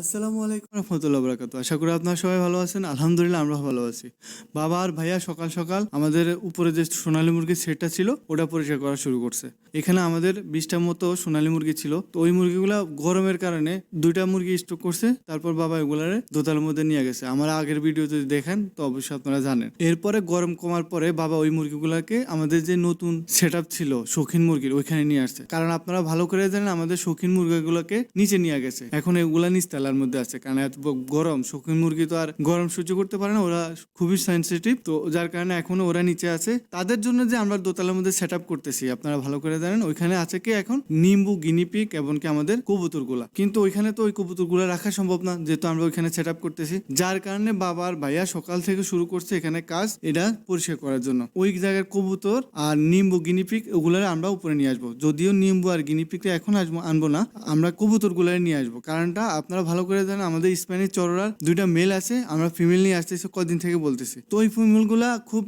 আসসালামু আলাইকুম রহমতুল্লাহ বরাকাতু। আশা করি আপনারা সবাই ভালো আছেন। আলহামদুলিল্লাহ আমরা ভালো আছি। বাবা আর ভাইয়া সকাল সকাল আমাদের উপরে যে সোনালী মুরগির সেটটা ছিল, ওটা পরিষ্কার করা শুরু করছে। এখানে আমাদের বিশটার মতো সোনালী মুরগি ছিল। তো ওই মুরগিগুলা গরমের কারণে দুইটা মুরগি স্টক করছে, তারপর বাবা এগুলারে দোতালের মধ্যে নিয়ে গেছে। আমার আগের ভিডিও যদি দেখেন, তো অবশ্যই আপনারা জানেন। এরপরে গরম কমার পরে বাবা ওই মুরগিগুলাকে আমাদের যে নতুন সেট ছিল, শৌখিন মুরগির, ওইখানে নিয়ে আসছে। কারণ আপনারা ভালো করে জানেন, আমাদের শৌখিন মুরগিগুলোকে নিচে নিয়ে গেছে। এখন এগুলা নিচতলার মধ্যে আছে। কারণ এত গরম শৌখিন মুরগি তো আর গরম সহ্য করতে পারে না, ওরা খুবই সেন্সিটিভ তো যার কারণে এখনও ওরা নিচে আছে। তাদের জন্য যে আমরা দোতলার মধ্যে সেট করতেছি, আপনারা ভালো করে জানেন, ওইখানে আছে কি এখন? নিম্বু গিনিপিক এবং কি আমাদের কবুতরগুলা কিন্তু ওইখানে তো ওই কবুতরগুলা রাখা সম্ভব না, যেহেতু আমরা ওইখানে সেট করতেছি। যার কারণে বাবার ভাইয়া সকাল থেকে শুরু করছে এখানে কাজ, এটা পরিষ্কার করার জন্য। ওই জায়গার কবুতর আর নিম্বু গিনিপিক ওগুলো আমরা উপরে নিয়ে আসব। যদিও নিম্বু আর গিনিপিকটা এখন আসব আনব না, আমরা কবুতরগুলো নিয়ে আসব। কারণটা আপনারা ভালো করে জানেন আমাদের স্প্যানিশ চড়রার দুইটা মেল আছে, আমরা ফিমেল নিয়ে আসতেছি, কদিন থেকে বলতেছি। তো ওই ফিমেলগুলা খুব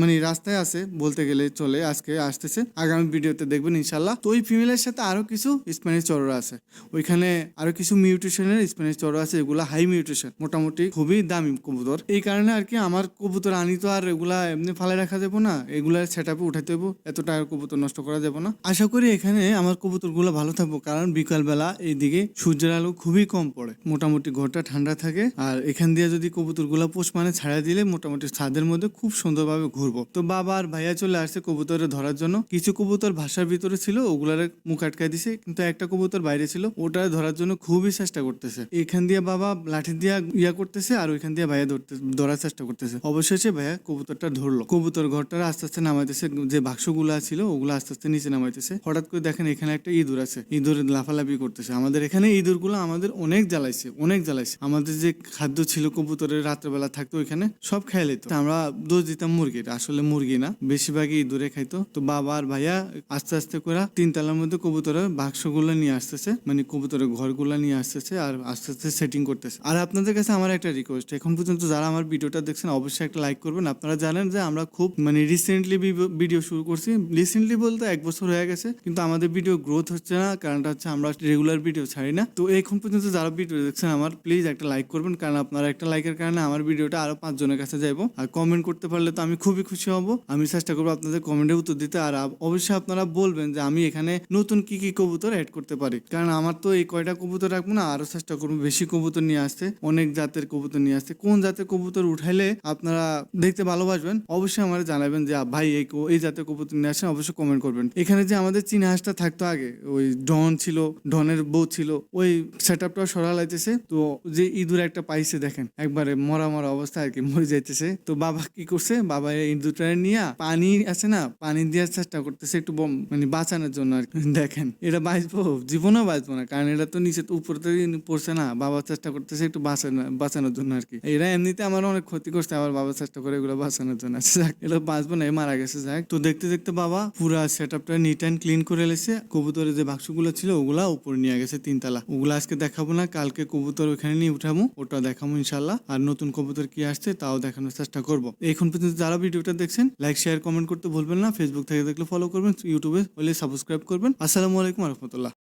মানে রাস্তায় আছে বলতে গেলে চলে, আজকে আসতেছে, আগামী ভিডিওতে দেখবেন ইনশাল্লাহ তো ওই ফিমেলের সাথে আরও কিছু স্প্যানিশ চড়রা আছে। ওইখানে আরও কিছু মিউটেশনের স্প্যানিশ চড়রা আছে, এগুলো হাই মিউটেশন মোটামুটি খুবই দামি কবুতর। এই কারণে আর কি আমার কবুতর আনি তো আর এগুলা এমনি ফালে রাখা যাব না, এগুলা সেট আপে উঠাতে দেবো এত টাকার কবুতর নষ্ট করা যাবে না। আশা করি এখানে আমার কবুতরগুলো ভালো থাকব, কারণ বিকালবেলা এইদিকে সূর্যের আলো খুবই কম পড়ে। মোটামুটি ঘরটা ঠান্ডা থাকে আর এখান দিয়ে যদি কবুতরগুলা পোষ মানে ছাড়া দিলে মোটামুটি ছাদের মধ্যে খুব সুন্দরভাবে ঘুরবো। তো বাবা আর ভাইয়া চলে আসছে কবুতরে ধরার জন্য। কিছু কবুতর ভাষার ভিতরে ছিল, ওগুলার মুখ আটকায় দিছে, কিন্তু একটা কবুতর বাইরে ছিল, ওটা ধরার জন্য খুবই চেষ্টা করতেছে। এখান দিয়ে বাবা লাঠি দিয়ে ইয়া করতেছে আর ওইখান দিয়ে ভাইয়া ধরতে, ধরার চেষ্টা করতেছে। অবশেষে ভাইয়া কবুতরটা ধরলো। কবুতর ঘরটা আস্তে আস্তে নামাইতেছে, যে বাক্সগুলা ছিল ওগুলো আস্তে আস্তে নিচে নামাইতেছে। হঠাৎ করে দেখেন এখানে একটা ইঁদুর আছে। ইঁদুর লাফালাফি করতেছে। আমাদের এখানে ইঁদুরগুলো আমাদের অনেক জ্বালাইছে, অনেক জ্বালাইছে। আমাদের যে খাদ্য ছিল কবুতরের, রাত্রেবেলা থাকতো ওইখানে, সব খেয়ে নিত আমরা দোষ দিতাম মুরগির, আসলে মুরগি না। বেশিরভাগই ইঁদুরে খাইতো। তো বাবা আর ভাইয়া আস্তে আস্তে করে তিনতলার মধ্যে কবুতরের বাক্সগুলো নিয়ে আসতেছে মানে কবুতরের ঘরগুলো নিয়ে আসতেছে আর আস্তে আস্তে সেটিং করতেছে। আর আপনাদের কাছে আমার একটা রিকোয়েস্ট এখন পর্যন্ত যারা আমার ভিডিওটা দেখছেন, অবশ্যই একটা লাইক করবেন। আপনারা জানেন যে আমরা খুব মানে রিসেন্টলি ভিডিও শুরু করছি। রিসেন্টলি বলতে এক বছর হয়ে গেছে, কিন্তু আমাদের ভিডিও গ্রোথ হচ্ছে না। কারণটা হচ্ছে আমরা রেগুলার ভিডিও ছাড়ি না। তো এখন পর্যন্ত যারা ভিডিও দেখছেন আমার প্লিজ একটা লাইক করবেন, কারণ আপনারা একটা লাইকের কারণে আমার ভিডিওটা আরও পাঁচজনের কাছে যাব আর কমেন্ট করতে পারলে তো আমি খুবই খুশি হব। আমি চেষ্টা করব আপনাদের কমেন্টে উত্তর দিতে। আর অবশ্যই আপনারা বলবেন যে আমি এখানে নতুন কি কি কবুতর অ্যাড করতে পারি। কারণ আমার তো এই কয়টা কবুতর রাখব না, আরও চেষ্টা করব বেশি কবুতর নিয়ে আসতে, অনেক জাতের কবুতর নিয়ে আসতে। কোন জাতের কবুতর উঠাইলে আপনারা দেখতে ভালোবাসবেন? অবশ্যই আমার জানাবেন যে ভাই, এই এই জাতের কবুতর নিয়ে আসেন। অবশ্যই কমেন্ট করবেন। এখানে যে আমাদের চীনা হাঁসটা থাকতো আগে, ওই ডন ছিল, ডনের বউ ছিল, ওই সেট আপটা সরা লাইতেছে তো যে ইঁদুর একটা পাইছে দেখেন একবারে মরা মরা অবস্থা আর কি মরে যাইতেছে। তো বাবা কি করছে? বাবা ইঁদুরটা নিয়ে পানি আছে না পানি দেওয়ার চেষ্টা করতেছে একটু মানে বাঁচানোর জন্য আর কি। দেখেন এটা বাঁচবো জীবনেও বাঁচবো না কারণ এটা তো নিচে তো উপরে থেকে পড়ছে না। বাবা চেষ্টা করতেছে একটু বাঁচানো বাঁচানোর জন্য আর কি। এরা এমনিতে আমার অনেক ক্ষতি করছে আবার বাবা চেষ্টা করে এগুলো বাঁচানোর জন্য। আচ্ছা, যাক এটা বাঁচবো না মারা গেছে যাক। তো দেখতে দেখতে বাবা পুরা সেট আপটা নিট অ্যান্ড ক্লিন করে এলেছে কবুতরের যে বাক্সগুলো ছিল ওগুলা উপর নিয়ে গেছে তিনতলা। ওগুলা আজকে দেখাবো না কালকে কবুতর ওখানে নিয়ে উঠাবো ওটা দেখাবো ইনশাল্লাহ আর নতুন কবুতর কি আসছে তাও দেখানোর চেষ্টা করব। এখন পর্যন্ত যারা ভিডিওটা দেখছেন লাইক শেয়ার কমেন্ট করতে ভুলবেন না। ফেসবুক থেকে দেখলে ফলো করবেন ইউটিউবে হলে সাবস্ক্রাইব করবেন। আসসালামু আলাইকুম রহমতুল্লাহ।